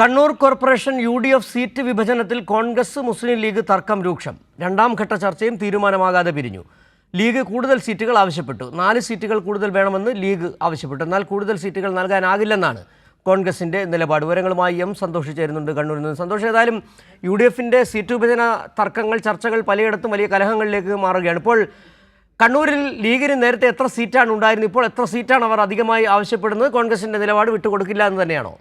Kannur corporation U D F seat വിഭജനത്തിൽ Congress Muslim League തർക്കം രൂക്ഷം. രണ്ടാം ഘട്ട ചർച്ചയും തീരുമാനമാകാതെ പിരിഞ്ഞു. ലീഗ് കൂടുതൽ സീറ്റുകൾ ആവശ്യപ്പെട്ടു. നാല് സീറ്റുകൾ കൂടുതൽ വേണമെന്ന് ലീഗ് ആവശ്യപ്പെട്ടു. എന്നാൽ കൂടുതൽ സീറ്റുകൾ നൽകാനാകില്ലെന്നാണ് കോൺഗ്രസിന്റെ നിലപാട്. വിവരങ്ങളുമായി എം സന്തോഷ് ചേരുന്നുണ്ട് കണ്ണൂരിൽ നിന്ന്. സന്തോഷ് ഏതായാലും യു ഡി എഫിന്റെ സീറ്റ് വിഭജന തർക്കങ്ങൾ ചർച്ചകൾ പലയിടത്തും വലിയ കലഹങ്ങളിലേക്ക് മാറുകയാണ്. ഇപ്പോൾ കണ്ണൂരിൽ ലീഗിന് നേരത്തെ എത്ര സീറ്റാണ് ഉണ്ടായിരുന്നത്? ഇപ്പോൾ എത്ര സീറ്റാണ് അവർ അധികമായി ആവശ്യപ്പെടുന്നത്? കോൺഗ്രസിന്റെ നിലപാട് വിട്ടുകൊടുക്കില്ല എന്ന് തന്നെയാണോ?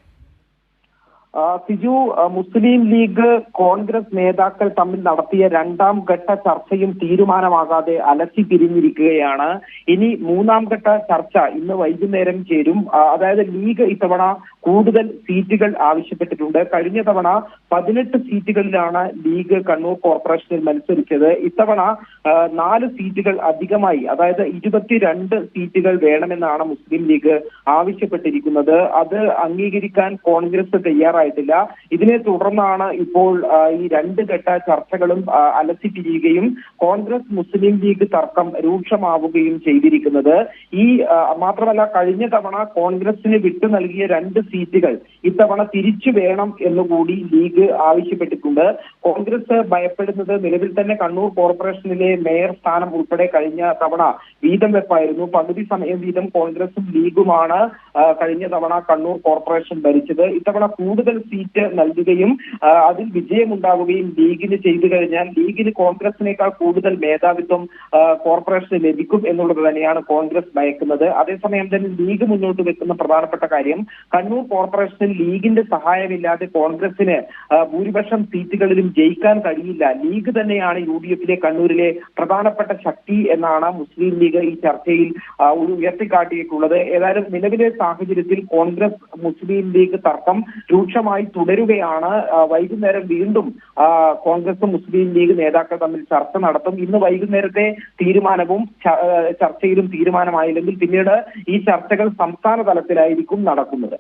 സിജു മുസ്ലിം ലീഗ് കോൺഗ്രസ് നേതാക്കൾ തമ്മിൽ നടത്തിയ രണ്ടാം ഘട്ട ചർച്ചയും തീരുമാനമാകാതെ അലസി പിരിഞ്ഞിരിക്കുകയാണ്. ഇനി മൂന്നാം ഘട്ട ചർച്ച ഇന്ന് വൈകുന്നേരം ചേരും. അതായത് ലീഗ് ഇത്തവണ കൂടുതൽ സീറ്റുകൾ ആവശ്യപ്പെട്ടിട്ടുണ്ട്. കഴിഞ്ഞ തവണ പതിനെട്ട് സീറ്റുകളിലാണ് ലീഗ് കണ്ണൂർ കോർപ്പറേഷനിൽ മത്സരിച്ചത്. ഇത്തവണ നാല് സീറ്റുകൾ അധികമായി അതായത് ഇരുപത്തിരണ്ട് സീറ്റുകൾ വേണമെന്നാണ് മുസ്ലിം ലീഗ് ആവശ്യപ്പെട്ടിരിക്കുന്നത്. അത് അംഗീകരിക്കാൻ കോൺഗ്രസ് തയ്യാറായിട്ടില്ല. ഇതിനെ തുടർന്നാണ് ഇപ്പോൾ ഈ രണ്ട് ഘട്ട ചർച്ചകളും അലസിപ്പിരിയുകയും അലസി പിരിയുകയും കോൺഗ്രസ് മുസ്ലിം ലീഗ് തർക്കം രൂക്ഷമാവുകയും ചെയ്തിരിക്കുന്നത്. ഈ മാത്രമല്ല കഴിഞ്ഞ തവണ കോൺഗ്രസിന് വിട്ടു നൽകിയ രണ്ട് സീറ്റുകൾ. ഇത്തവണ തിരിച്ചു വേണം എന്നുകൂടി ലീഗ് ആവശ്യപ്പെട്ടിട്ടുണ്ട്. കോൺഗ്രസ് ഭയപ്പെടുന്നത് നിലവിൽ തന്നെ കണ്ണൂർ കോർപ്പറേഷനിലെ മേയർ സ്ഥാനം ഉൾപ്പെടെ കഴിഞ്ഞ തവണ വീതം വെപ്പായിരുന്നു. പകുതി സമയം വീതം കോൺഗ്രസും ലീഗുമാണ് കഴിഞ്ഞ തവണ കണ്ണൂർ കോർപ്പറേഷൻ ഭരിച്ചത്. ഇത്തവണ കൂടുതൽ സീറ്റ് നൽകുകയും അതിൽ വിജയമുണ്ടാവുകയും ലീഗിന് ചെയ്തു കഴിഞ്ഞാൽ ലീഗിന് കോൺഗ്രസിനേക്കാൾ കൂടുതൽ മേധാവിത്വം കോർപ്പറേഷന് ലഭിക്കും എന്നുള്ളത് തന്നെയാണ് കോൺഗ്രസ് ഭയക്കുന്നത് അതേസമയം തന്നെ ലീഗ് മുന്നോട്ട് വെക്കുന്ന പ്രധാനപ്പെട്ട കാര്യം കണ്ണൂർ കോർപ്പറേഷനിൽ ലീഗിന്റെ സഹായമില്ലാതെ കോൺഗ്രസിന് ഭൂരിപക്ഷം സീറ്റുകളിലും ജയിക്കാൻ കഴിയില്ല. ലീഗ് തന്നെയാണ് യു ഡി എഫിലെ കണ്ണൂരിലെ പ്രധാനപ്പെട്ട ശക്തി എന്നാണ് മുസ്ലിം ലീഗ് ഈ ചർച്ചയിൽ ഉയർത്തിക്കാട്ടിയിട്ടുള്ളത്. ഏതായാലും നിലവിലെ സാഹചര്യത്തിൽ കോൺഗ്രസ് മുസ്ലിം ലീഗ് തർക്കം രൂക്ഷമായി തുടരുകയാണ്. വൈകുന്നേരം വീണ്ടും കോൺഗ്രസും മുസ്ലിം ലീഗ് നേതാക്കൾ തമ്മിൽ ചർച്ച നടത്തും. ഇന്ന് വൈകുന്നേരത്തെ തീരുമാനവും ചർച്ചയിലും തീരുമാനമായില്ലെങ്കിൽ പിന്നീട് ഈ ചർച്ചകൾ സംസ്ഥാന തലത്തിലായിരിക്കും നടക്കുന്നത്.